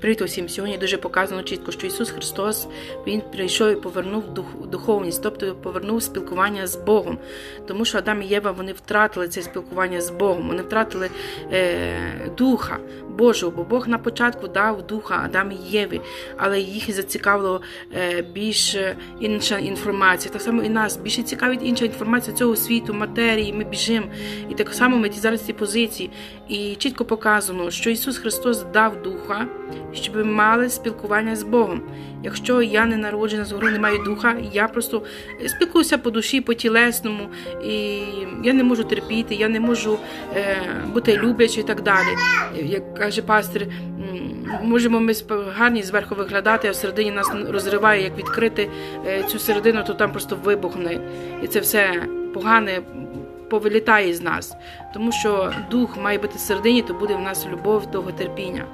Привіт усім! Сьогодні дуже показано чітко, що Ісус Христос Він прийшов і повернув дух- духовність, тобто повернув спілкування з Богом. Тому що Адам і Єва вони втратили це спілкування з Богом, вони втратили е, духа Божого, бо Бог на початку дав духа Адам і Єві, але їх зацікавило е, більш інша інформація. Так само і нас більше цікавить інша інформація цього світу, матерії. Ми біжимо. І так само ми зараз ці позиції. І чітко показано, що Ісус Христос дав духа, щоб ми мали спілкування з Богом. Якщо я не народжена згори, не маю духа, я просто спілкуюся по душі, по тілесному, і я не можу терпіти, я не можу е, бути люблячою і так далі. Каже пастир, можемо ми гарні зверху виглядати, а всередині нас розриває, як відкрити е, цю середину, то там просто вибухне. І це все погане повилітає з нас. Тому що дух має бути всередині, то буде в нас любов, довготерпіння.